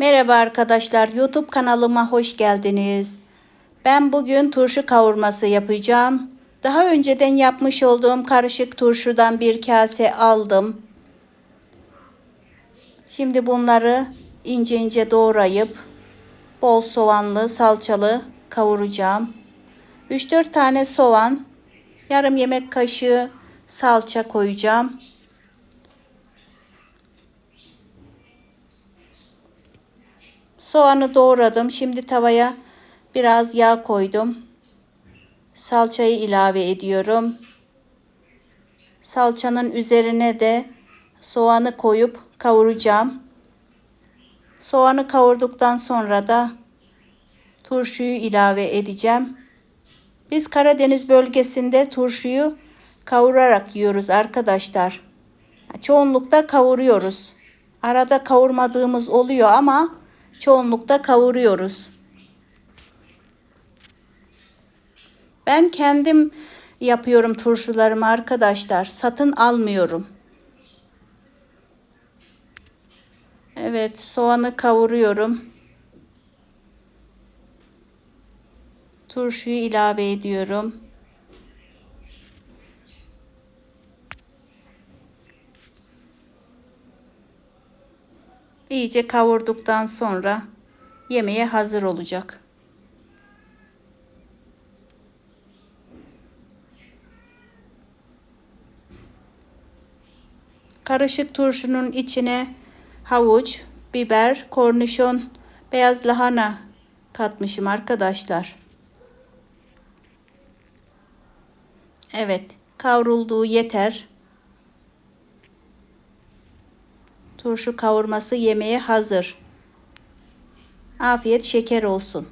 Merhaba arkadaşlar, YouTube kanalıma hoş geldiniz. Ben bugün turşu kavurması yapacağım. Daha önceden yapmış olduğum karışık turşudan bir kase aldım. Şimdi bunları ince ince doğrayıp bol soğanlı, salçalı kavuracağım. 3-4 tane soğan, yarım yemek kaşığı salça koyacağım. Soğanı doğradım. Şimdi tavaya biraz yağ koydum. Salçayı ilave ediyorum. Salçanın üzerine de soğanı koyup kavuracağım. Soğanı kavurduktan sonra da turşuyu ilave edeceğim. Biz Karadeniz bölgesinde turşuyu kavurarak yiyoruz arkadaşlar. Çoğunlukta kavuruyoruz. Arada kavurmadığımız oluyor ama çoğunlukta kavuruyoruz. Ben kendim yapıyorum turşularımı arkadaşlar. Satın almıyorum. Evet, soğanı kavuruyorum. Turşuyu ilave ediyorum. İyice kavurduktan sonra yemeğe hazır olacak. Karışık turşunun içine havuç, biber, kornişon, beyaz lahana katmışım arkadaşlar. Evet, kavrulduğu yeter. Turşu kavurması yemeğe hazır. Afiyet şeker olsun.